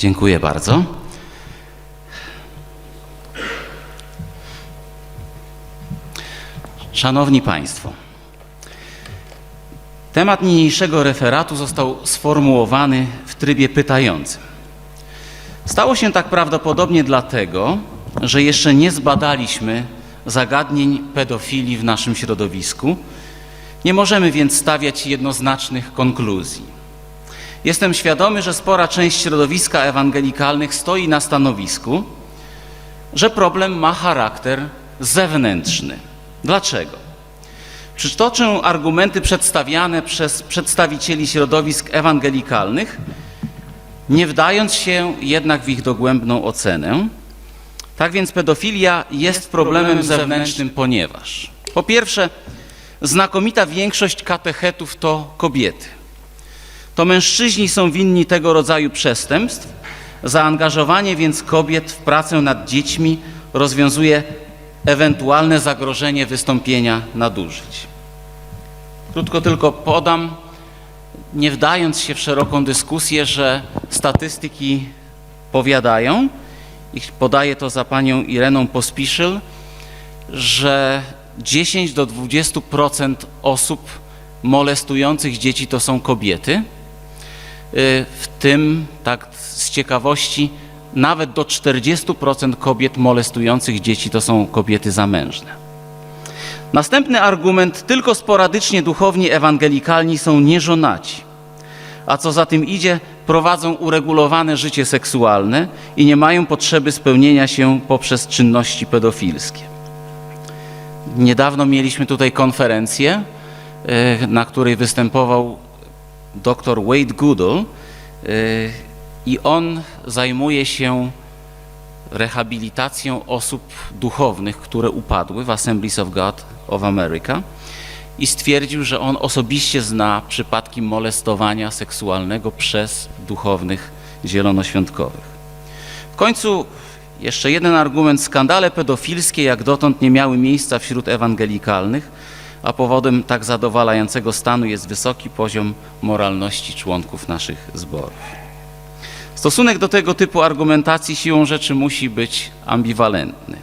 Dziękuję bardzo. Szanowni Państwo, temat niniejszego referatu został sformułowany w trybie pytającym. Stało się tak prawdopodobnie dlatego, że jeszcze nie zbadaliśmy zagadnień pedofilii w naszym środowisku. Nie możemy więc stawiać jednoznacznych konkluzji. Jestem świadomy, że spora część środowiska ewangelikalnych stoi na stanowisku, że problem ma charakter zewnętrzny. Dlaczego? Przytoczę argumenty przedstawiane przez przedstawicieli środowisk ewangelikalnych, nie wdając się jednak w ich dogłębną ocenę. Tak więc pedofilia jest problemem zewnętrznym, ponieważ po pierwsze, znakomita większość katechetów to kobiety. To mężczyźni są winni tego rodzaju przestępstw. Zaangażowanie więc kobiet w pracę nad dziećmi rozwiązuje ewentualne zagrożenie wystąpienia nadużyć. Krótko tylko podam, nie wdając się w szeroką dyskusję, że statystyki powiadają, i podaję to za panią Ireną Pospiszyl, że 10 do 20% osób molestujących dzieci to są kobiety. Y, W tym, tak z ciekawości, nawet do 40% kobiet molestujących dzieci to są kobiety zamężne. Następny argument, tylko sporadycznie duchowni ewangelikalni są nieżonaci, a co za tym idzie, prowadzą uregulowane życie seksualne i nie mają potrzeby spełnienia się poprzez czynności pedofilskie. Niedawno mieliśmy tutaj konferencję, e, na której występował dr Wade Goodall e, i on zajmuje się rehabilitacją osób duchownych, które upadły w Assemblies of God of America i stwierdził, że on osobiście zna przypadki molestowania seksualnego przez duchownych zielonoświątkowych. W końcu jeszcze jeden argument. Skandale pedofilskie jak dotąd nie miały miejsca wśród ewangelikalnych, a powodem tak zadowalającego stanu jest wysoki poziom moralności członków naszych zborów. Stosunek do tego typu argumentacji siłą rzeczy musi być ambiwalentny.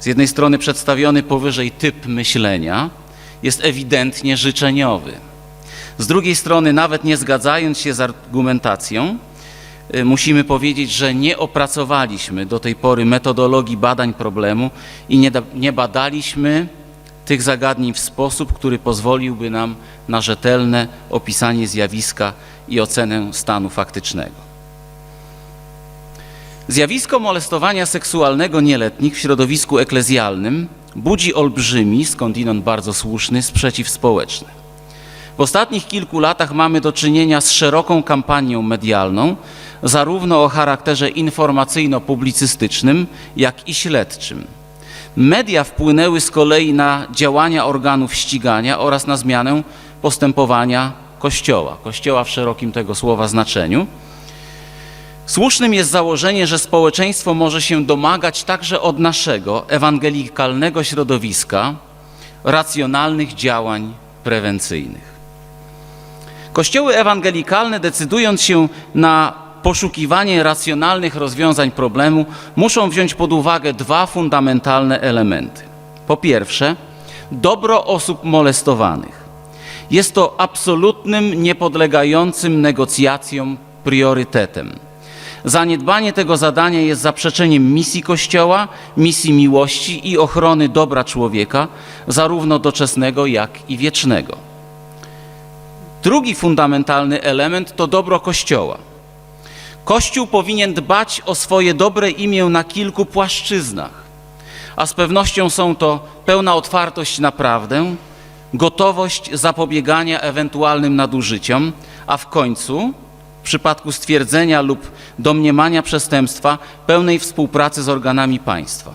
Z jednej strony przedstawiony powyżej typ myślenia jest ewidentnie życzeniowy. Z drugiej strony, nawet nie zgadzając się z argumentacją, y, musimy powiedzieć, że nie opracowaliśmy do tej pory metodologii badań problemu i nie, nie badaliśmy tych zagadnień w sposób, który pozwoliłby nam na rzetelne opisanie zjawiska i ocenę stanu faktycznego. Zjawisko molestowania seksualnego nieletnich w środowisku eklezjalnym budzi olbrzymi, skądinąd bardzo słuszny, sprzeciw społeczny. W ostatnich kilku latach mamy do czynienia z szeroką kampanią medialną, zarówno o charakterze informacyjno-publicystycznym, jak i śledczym. Media wpłynęły z kolei na działania organów ścigania oraz na zmianę postępowania Kościoła, Kościoła w szerokim tego słowa znaczeniu. Słusznym jest założenie, że społeczeństwo może się domagać także od naszego ewangelikalnego środowiska racjonalnych działań prewencyjnych. Kościoły ewangelikalne, decydując się na poszukiwanie racjonalnych rozwiązań problemu, muszą wziąć pod uwagę dwa fundamentalne elementy. Po pierwsze, dobro osób molestowanych. Jest to absolutnym, niepodlegającym negocjacjom priorytetem. Zaniedbanie tego zadania jest zaprzeczeniem misji Kościoła, misji miłości i ochrony dobra człowieka, zarówno doczesnego, jak i wiecznego. Drugi fundamentalny element to dobro Kościoła. Kościół powinien dbać o swoje dobre imię na kilku płaszczyznach, a z pewnością są to pełna otwartość na prawdę, gotowość zapobiegania ewentualnym nadużyciom, a w końcu, w przypadku stwierdzenia lub domniemania przestępstwa, pełnej współpracy z organami państwa.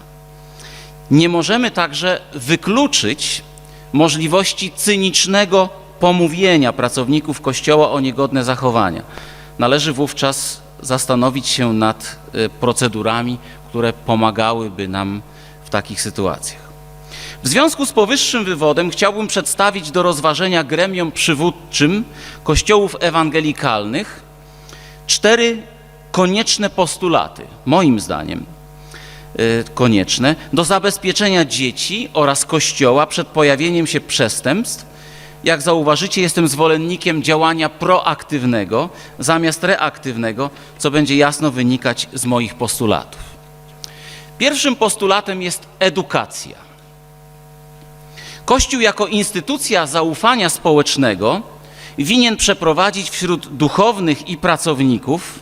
Nie możemy także wykluczyć możliwości cynicznego pomówienia pracowników Kościoła o niegodne zachowania. Należy wówczas zastanowić się nad y, procedurami, które pomagałyby nam w takich sytuacjach. W związku z powyższym wywodem chciałbym przedstawić do rozważenia gremiom przywódczym kościołów ewangelikalnych cztery konieczne postulaty, moim zdaniem y, konieczne, do zabezpieczenia dzieci oraz Kościoła przed pojawieniem się przestępstw. Jak zauważycie, jestem zwolennikiem działania proaktywnego zamiast reaktywnego, co będzie jasno wynikać z moich postulatów. Pierwszym postulatem jest edukacja. Kościół jako instytucja zaufania społecznego winien przeprowadzić wśród duchownych i pracowników,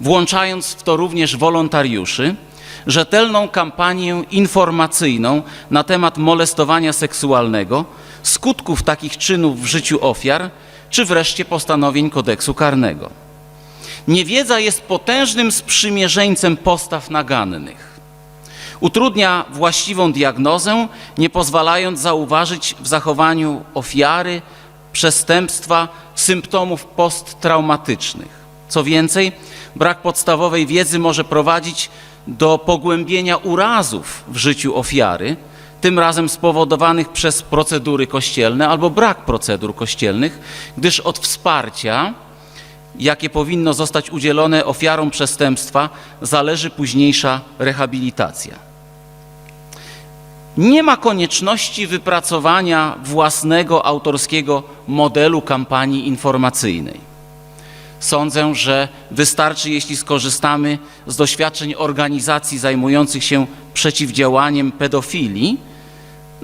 włączając w to również wolontariuszy, rzetelną kampanię informacyjną na temat molestowania seksualnego, skutków takich czynów w życiu ofiar, czy wreszcie postanowień kodeksu karnego. Niewiedza jest potężnym sprzymierzeńcem postaw nagannych. Utrudnia właściwą diagnozę, nie pozwalając zauważyć w zachowaniu ofiary przestępstwa symptomów posttraumatycznych. Co więcej, brak podstawowej wiedzy może prowadzić do pogłębienia urazów w życiu ofiary, tym razem spowodowanych przez procedury kościelne albo brak procedur kościelnych, gdyż od wsparcia, jakie powinno zostać udzielone ofiarom przestępstwa, zależy późniejsza rehabilitacja. Nie ma konieczności wypracowania własnego autorskiego modelu kampanii informacyjnej. Sądzę, że wystarczy, jeśli skorzystamy z doświadczeń organizacji zajmujących się przeciwdziałaniem pedofilii.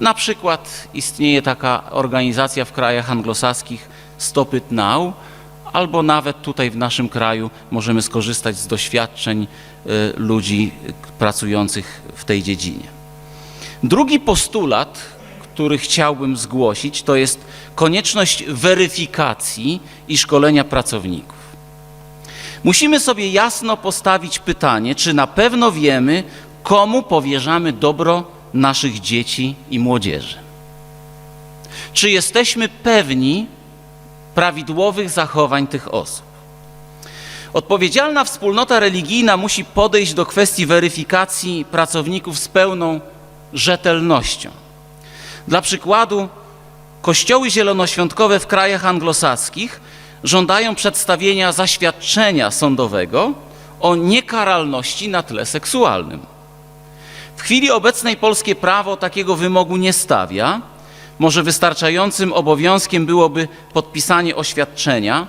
Na przykład istnieje taka organizacja w krajach anglosaskich Stop It Now, albo nawet tutaj w naszym kraju możemy skorzystać z doświadczeń y, ludzi pracujących w tej dziedzinie. Drugi postulat, który chciałbym zgłosić, to jest konieczność weryfikacji i szkolenia pracowników. Musimy sobie jasno postawić pytanie, czy na pewno wiemy, komu powierzamy dobro naszych dzieci i młodzieży. Czy jesteśmy pewni prawidłowych zachowań tych osób? Odpowiedzialna wspólnota religijna musi podejść do kwestii weryfikacji pracowników z pełną rzetelnością. Dla przykładu, kościoły zielonoświątkowe w krajach anglosaskich żądają przedstawienia zaświadczenia sądowego o niekaralności na tle seksualnym. W chwili obecnej polskie prawo takiego wymogu nie stawia. Może wystarczającym obowiązkiem byłoby podpisanie oświadczenia.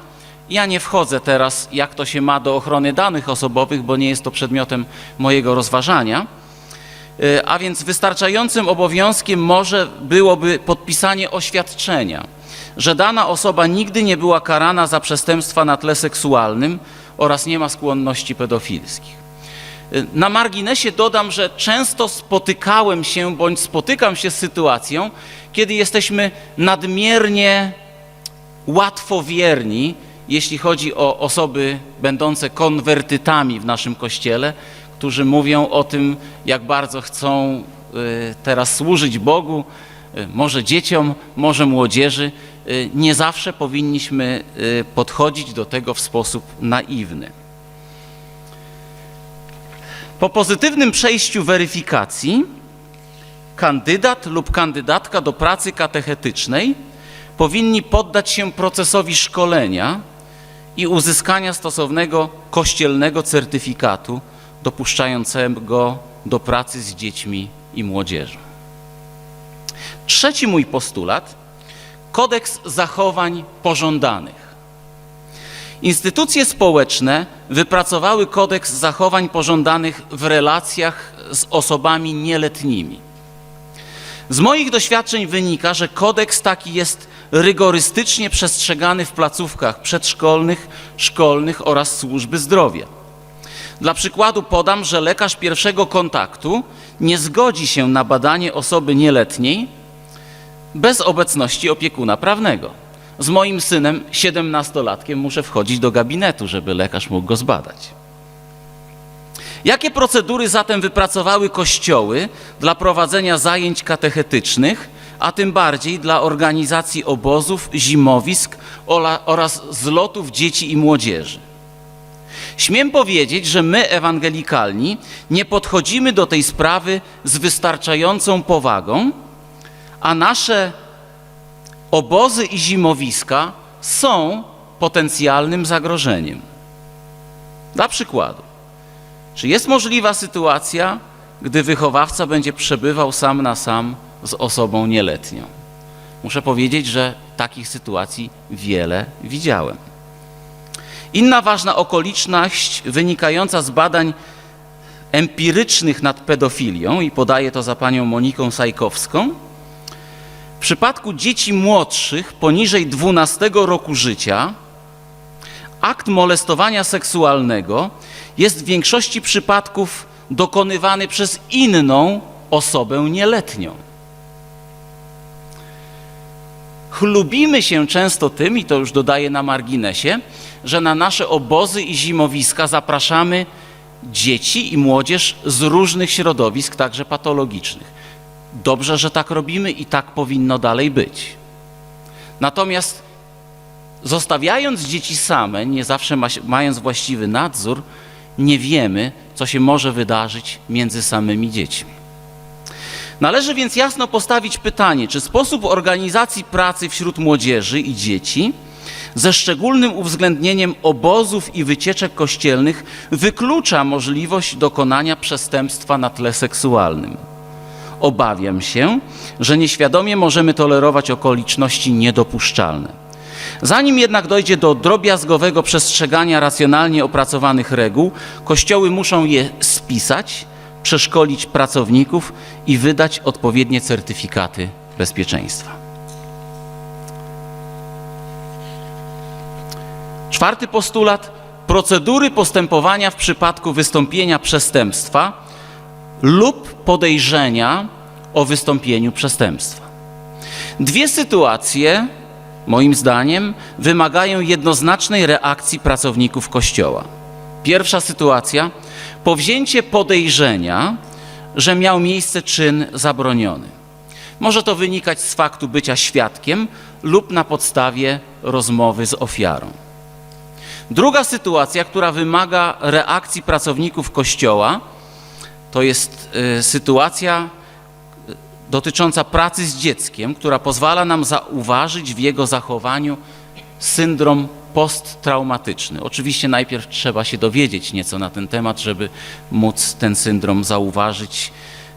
Ja nie wchodzę teraz, jak to się ma do ochrony danych osobowych, bo nie jest to przedmiotem mojego rozważania. E, A więc wystarczającym obowiązkiem może byłoby podpisanie oświadczenia, że dana osoba nigdy nie była karana za przestępstwa na tle seksualnym oraz nie ma skłonności pedofilskich. Na marginesie dodam, że często spotykałem się bądź spotykam się z sytuacją, kiedy jesteśmy nadmiernie łatwowierni, jeśli chodzi o osoby będące konwertytami w naszym kościele, którzy mówią o tym, jak bardzo chcą y, teraz służyć Bogu, y, może dzieciom, może młodzieży. Y, Nie zawsze powinniśmy podchodzić do tego w sposób naiwny. Po pozytywnym przejściu weryfikacji kandydat lub kandydatka do pracy katechetycznej powinni poddać się procesowi szkolenia i uzyskania stosownego kościelnego certyfikatu dopuszczającego do pracy z dziećmi i młodzieżą. Trzeci mój postulat kodeks zachowań pożądanych. Instytucje społeczne wypracowały kodeks zachowań pożądanych w relacjach z osobami nieletnimi. Z moich doświadczeń wynika, że kodeks taki jest rygorystycznie przestrzegany w placówkach przedszkolnych, szkolnych oraz służby zdrowia. Dla przykładu podam, że lekarz pierwszego kontaktu nie zgodzi się na badanie osoby nieletniej bez obecności opiekuna prawnego. Z moim synem, 17-latkiem, muszę wchodzić do gabinetu, żeby lekarz mógł go zbadać. Jakie procedury zatem wypracowały kościoły dla prowadzenia zajęć katechetycznych, a tym bardziej dla organizacji obozów, zimowisk oraz zlotów dzieci i młodzieży? Śmiem powiedzieć, że my, ewangelikalni, nie podchodzimy do tej sprawy z wystarczającą powagą, a nasze obozy i zimowiska są potencjalnym zagrożeniem. Dla przykładu, czy jest możliwa sytuacja, gdy wychowawca będzie przebywał sam na sam z osobą nieletnią? Muszę powiedzieć, że takich sytuacji wiele widziałem. Inna ważna okoliczność wynikająca z badań empirycznych nad pedofilią, i podaję to za panią Moniką Sajkowską, przypadku dzieci młodszych poniżej 12 roku życia akt molestowania seksualnego jest w większości przypadków dokonywany przez inną osobę nieletnią. Chlubimy się często tym, i to już dodaję na marginesie, że na nasze obozy i zimowiska zapraszamy dzieci i młodzież z różnych środowisk, także patologicznych. Dobrze, że tak robimy i tak powinno dalej być. Natomiast zostawiając dzieci same, nie zawsze ma, mając właściwy nadzór, nie wiemy, co się może wydarzyć między samymi dziećmi. Należy więc jasno postawić pytanie, czy sposób organizacji pracy wśród młodzieży i dzieci, ze szczególnym uwzględnieniem obozów i wycieczek kościelnych, wyklucza możliwość dokonania przestępstwa na tle seksualnym. Obawiam się, że nieświadomie możemy tolerować okoliczności niedopuszczalne. Zanim jednak dojdzie do drobiazgowego przestrzegania racjonalnie opracowanych reguł, kościoły muszą je spisać, przeszkolić pracowników i wydać odpowiednie certyfikaty bezpieczeństwa. Czwarty postulat procedury postępowania w przypadku wystąpienia przestępstwa lub podejrzenia o wystąpieniu przestępstwa. Dwie sytuacje, moim zdaniem, wymagają jednoznacznej reakcji pracowników Kościoła. Pierwsza sytuacja powzięcie podejrzenia, że miał miejsce czyn zabroniony. Może to wynikać z faktu bycia świadkiem lub na podstawie rozmowy z ofiarą. Druga sytuacja, która wymaga reakcji pracowników Kościoła, to jest y, sytuacja dotycząca pracy z dzieckiem, która pozwala nam zauważyć w jego zachowaniu syndrom posttraumatyczny. Oczywiście najpierw trzeba się dowiedzieć nieco na ten temat, żeby móc ten syndrom zauważyć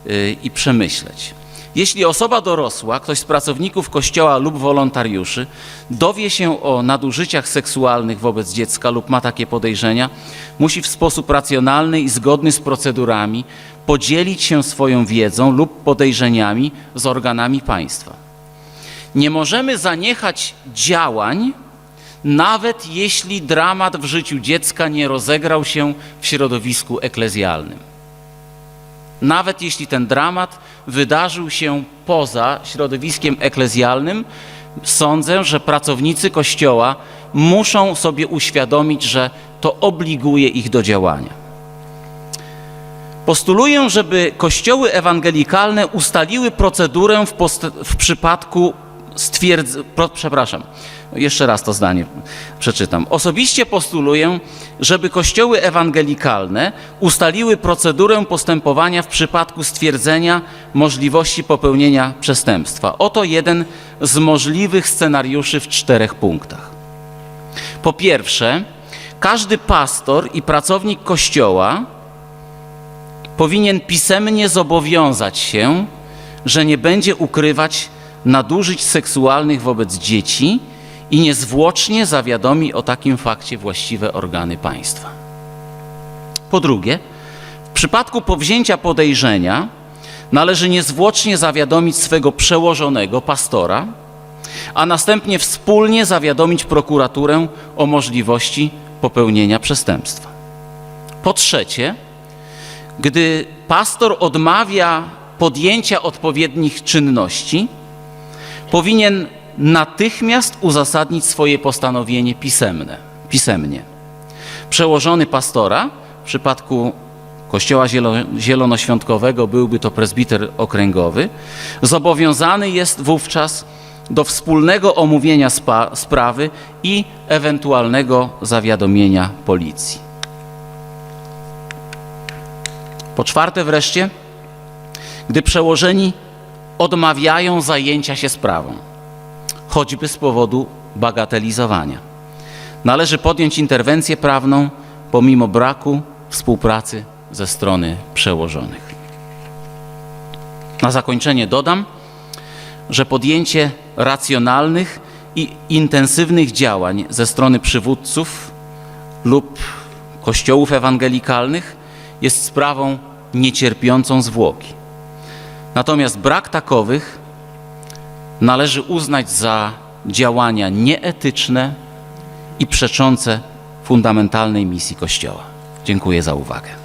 y, i przemyśleć. Jeśli osoba dorosła, ktoś z pracowników kościoła lub wolontariuszy dowie się o nadużyciach seksualnych wobec dziecka lub ma takie podejrzenia, musi w sposób racjonalny i zgodny z procedurami podzielić się swoją wiedzą lub podejrzeniami z organami państwa. Nie możemy zaniechać działań, nawet jeśli dramat w życiu dziecka nie rozegrał się w środowisku eklezjalnym. Nawet jeśli ten dramat wydarzył się poza środowiskiem eklezjalnym, sądzę, że pracownicy Kościoła muszą sobie uświadomić, że to obliguje ich do działania. Postuluję, żeby kościoły ewangelikalne ustaliły procedurę w, w przypadku stwierdzenia, przepraszam, jeszcze raz to zdanie przeczytam. Osobiście postuluję, żeby kościoły ewangelikalne ustaliły procedurę postępowania w przypadku stwierdzenia możliwości popełnienia przestępstwa. Oto jeden z możliwych scenariuszy w czterech punktach. Po pierwsze, każdy pastor i pracownik kościoła powinien pisemnie zobowiązać się, że nie będzie ukrywać nadużyć seksualnych wobec dzieci i niezwłocznie zawiadomi o takim fakcie właściwe organy państwa. Po drugie, w przypadku powzięcia podejrzenia należy niezwłocznie zawiadomić swego przełożonego pastora, a następnie wspólnie zawiadomić prokuraturę o możliwości popełnienia przestępstwa. Po trzecie, gdy pastor odmawia podjęcia odpowiednich czynności, powinien natychmiast uzasadnić swoje postanowienie pisemne, pisemnie. Przełożony pastora, w przypadku Kościoła Zielonoświątkowego byłby to prezbiter okręgowy, zobowiązany jest wówczas do wspólnego omówienia sprawy i ewentualnego zawiadomienia policji. Po czwarte wreszcie, gdy przełożeni odmawiają zajęcia się sprawą, choćby z powodu bagatelizowania. Należy podjąć interwencję prawną pomimo braku współpracy ze strony przełożonych. Na zakończenie dodam, że podjęcie racjonalnych i intensywnych działań ze strony przywódców lub kościołów ewangelikalnych jest sprawą niecierpiącą zwłoki. Natomiast brak takowych należy uznać za działania nieetyczne i przeczące fundamentalnej misji Kościoła. Dziękuję za uwagę.